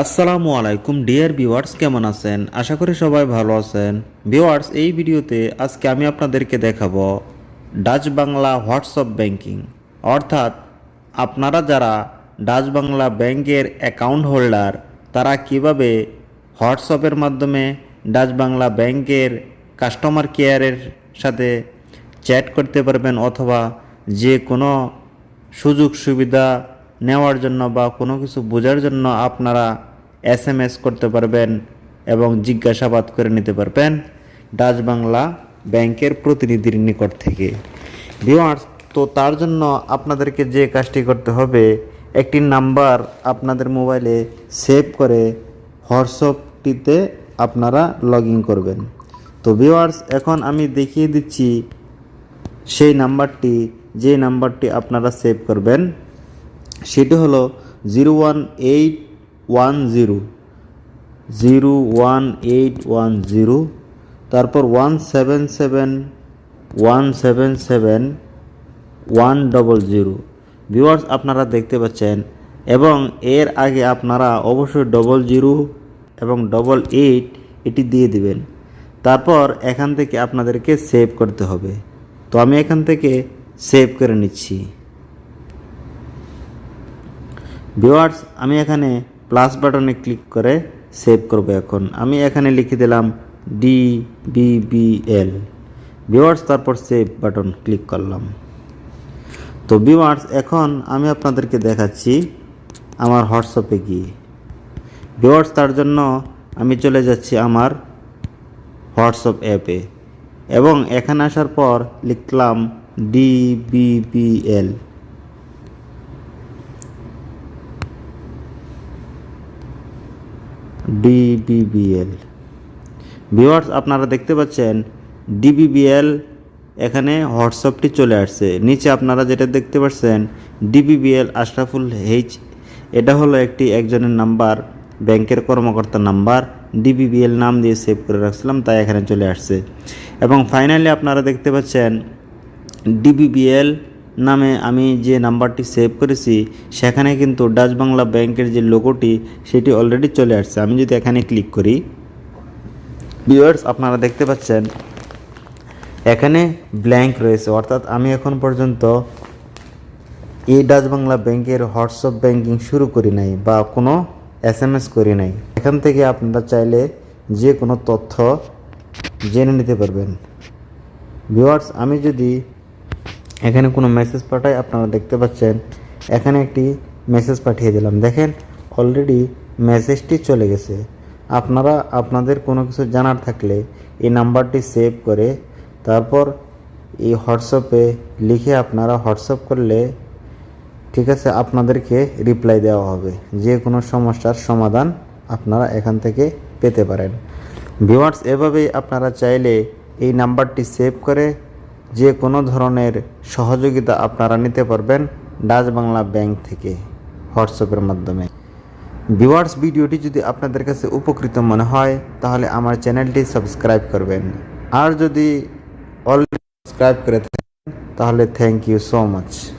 আসসালামু আলাইকুম, dear viewers, কেমন আছেন? আশা করি সবাই ভালো আছেন। ভিউয়ার্স, এই ভিডিওতে আজকে আমি আপনাদেরকে দেখাবো ডাচ বাংলা হোয়াটসঅ্যাপ ব্যাংকিং। অর্থাৎ আপনারা যারা ডাচ বাংলা ব্যাংকের অ্যাকাউন্ট হোল্ডার, তারা কীভাবে হোয়াটসঅ্যাপের মাধ্যমে ডাচ বাংলা ব্যাংকের কাস্টমার কেয়ারের সাথে চ্যাট করতে পারবেন অথবা যে কোনো সুযোগ সুবিধা নেওয়ার জন্য বা কোনো কিছু বোঝার জন্য আপনারা এস এম এস করতে পারবেন এবং জিজ্ঞাসাবাদ করে নিতে পারবেন ডাচ বাংলা ব্যাংকের প্রতিনিধির নিকট থেকে। ভিওয়ার্স তো তার জন্য আপনাদেরকে যে কাজটি করতে হবে, একটি নাম্বার আপনাদের মোবাইলে সেভ করে হোয়াটসঅ্যাপটিতে আপনারা লগ করবেন। তো ভিওয়ার্স এখন আমি দেখিয়ে দিচ্ছি সেই নাম্বারটি, যে নাম্বারটি আপনারা সেভ করবেন। সেটি হলো zero one eight one zero zero one eight one zero, তারপর one seven seven, one seven seven, one double zero. Viewers, আপনারা দেখতে পাচ্ছেন, এবং এর আগে আপনারা অবশ্যই ডবল জিরো এবং ডবল এইট এটি দিয়ে দিবেন। তারপর এখান থেকে আপনাদেরকে সেভ করতে হবে। তো আমি এখান থেকে সেভ করে নিচ্ছি। ভিওয়ার্স আমি এখানে প্লাস বাটনে ক্লিক করে সেভ করব এখন। আমি এখানে লিখে দিলাম D B B L viewers তারপর সেভ বাটন ক্লিক করলাম। তো ভিওয়ার্স এখন আমি আপনাদেরকে দেখাচ্ছি আমার হোয়াটসঅ্যাপে গিয়ে। ভিওয়ার্স তার জন্য আমি চলে যাচ্ছি আমার হোয়াটসঅ্যাপ অ্যাপে এবং এখানে আসার পর লিখলাম D B B L DBBL. Viewers, আপনারা দেখতে পাচ্ছেন ডিবিবিএল এখানে হোয়াটসঅ্যাপটি চলে আসছে। নিচে আপনারা যেটা দেখতে পাচ্ছেন, ডিবিবিএল আশরাফুল এইচ এটা হলো একটি একজনের নাম্বার, ব্যাংকের কর্মকর্তার নাম্বার। ডিবিবিএল নাম দিয়ে সেভ করে রাখছিলাম, তাই এখানে চলে আসছে। এবং ফাইনালি আপনারা দেখতে পাচ্ছেন, ডিবিবিএল নামে আমি যে নাম্বারটি সেভ করেছি, সেখানে কিন্তু ডাচ বাংলা ব্যাংকের যে লোগোটি সেটি অলরেডি চলে আসছে। আমি যদি এখানে ক্লিক করি ভিউয়ার্স আপনারা দেখতে পাচ্ছেন, এখানে ব্ল্যাঙ্ক রয়েছে। অর্থাৎ আমি এখন পর্যন্ত এই ডাচ বাংলা ব্যাংকের হোয়াটসঅ্যাপ ব্যাংকিং শুরু করি নাই বা কোনো এস এম এস করি নাই। এখান থেকে আপনারা চাইলে যে কোনো তথ্য জেনে নিতে পারবেন। ভিউয়ার্স আমি যদি এখানে কোনো মেসেজ পাঠায়, আপনারা দেখতে পাচ্ছেন, এখানে একটি মেসেজ পাঠিয়ে দিলাম। দেখেন অলরেডি মেসেজটি চলে গেছে। আপনারা, আপনাদের কোনো কিছু জানার থাকলে এই নাম্বারটি সেভ করে, তারপর এই হোয়াটসঅ্যাপে লিখে আপনারা হোয়াটসঅ্যাপ করলে, ঠিক আছে, আপনাদেরকে রিপ্লাই দেওয়া হবে। যে কোনো সমস্যার সমাধান আপনারা এখান থেকে পেতে পারেন। ভিউয়ার্স এভাবেই আপনারা চাইলে এই নাম্বারটি সেভ করে যে কোনো ধরনের সহযোগিতা আপনারা নিতে পারবেন ডাচ বাংলা ব্যাংক থেকে হোয়াটসঅ্যাপের মাধ্যমে। ভিওয়ার্স ভিডিওটি যদি আপনাদের কাছে উপকৃত মনে হয়, তাহলে আমার চ্যানেলটি সাবস্ক্রাইব করবেন। আর যদি অলরেডি সাবস্ক্রাইব করে থাকেন, তাহলে থ্যাংক ইউ সো মাচ।